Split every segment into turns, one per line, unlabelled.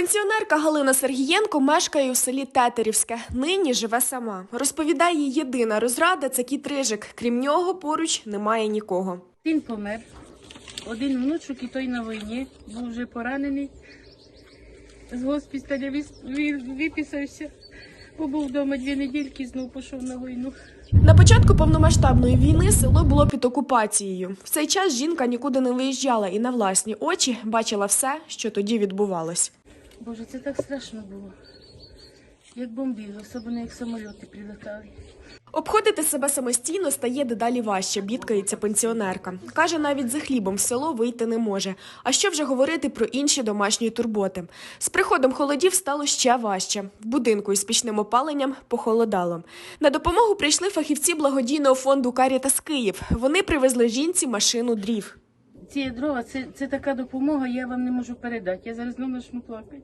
Пенсіонерка Галина Сергієнко мешкає у селі Тетерівське. Нині живе сама. Розповідає, єдина розрада це кіт Рижик. Крім нього, поруч немає нікого.
Він помер. Один внучок і той на війні був вже поранений. З госпіталя ві- виписався. Побув вдома дві недільки, знов пішов на війну.
На початку повномасштабної війни село було під окупацією. В цей час жінка нікуди не виїжджала і на власні очі бачила все, що тоді відбувалось.
Боже, це так страшно було. Як бомбіло, особливо як самольоти прилетали.
Обходити себе самостійно стає дедалі важче, бідкається пенсіонерка. Каже, навіть за хлібом в село вийти не може. А що вже говорити про інші домашні турботи? З приходом холодів стало ще важче. В будинку із пічним опаленням похолодало. На допомогу прийшли фахівці благодійного фонду Карітас Київ. Вони привезли жінці машину дрів.
Ці дрова це, це така допомога, я вам не можу передати. Я зараз знову почну плакати.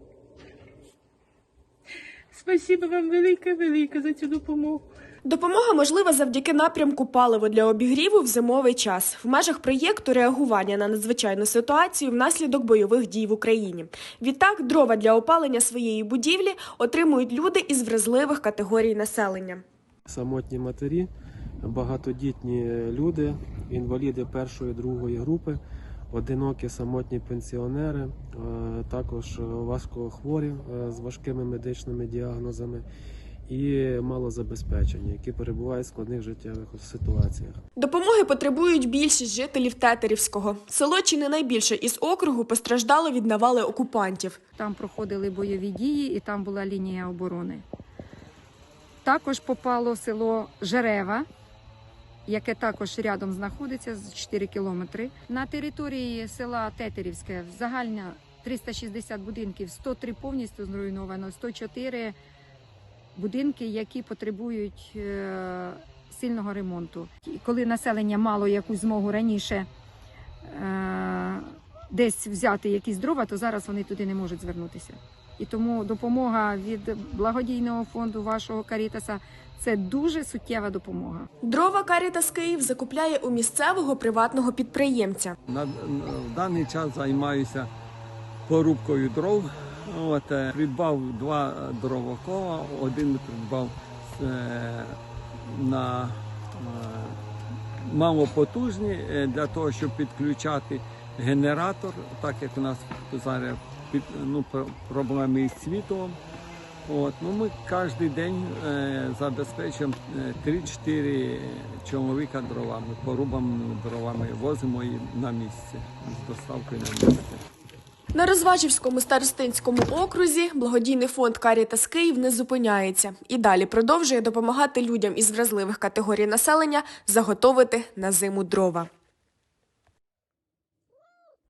Спасибо вам велике, велике за цю допомогу.
Допомога можлива завдяки напрямку паливо для обігріву в зимовий час в межах проєкту реагування на надзвичайну ситуацію внаслідок бойових дій в Україні. Відтак, дрова для опалення своєї будівлі отримують люди із вразливих категорій населення.
самотні матері, багатодітні люди, інваліди першої другої групи, одинокі самотні пенсіонери, е, також важкохворі е, з важкими медичними діагнозами і малозабезпечені, які перебувають в складних життєвих ситуаціях.
Допомоги потребують більшість жителів Тетерівського. Село чи не найбільше із округу постраждало від навали окупантів.
Там проходили бойові дії і там була лінія оборони. Також попало село Жерева, яке також рядом знаходиться з 4 кілометри. На території села Тетерівське загальна 360 будинків, 103 повністю зруйновано, 104 будинки, які потребують е, сильного ремонту. Коли населення мало якусь змогу раніше е, десь взяти якісь дрова, то зараз вони туди не можуть звернутися. І тому допомога від благодійного фонду вашого Карітаса це дуже суттєва допомога.
Дрова Карітас Київ закупляє у місцевого приватного підприємця.
На, на- в даний час займаюся порубкою дров. От, е, придбав два дровокола, один придбав е, на е, малопотужні е, для того, щоб підключати генератор, так як у нас зараз під, ну, проблеми із світлом. От, ну, ми кожен день е, забезпечуємо е, 3-4 чоловіка дровами, порубаними дровами, возимо їх на місце з доставкою на місце.
На Розважівському старостинському окрузі благодійний фонд Карітас Київ не зупиняється і далі продовжує допомагати людям із вразливих категорій населення заготовити на зиму дрова.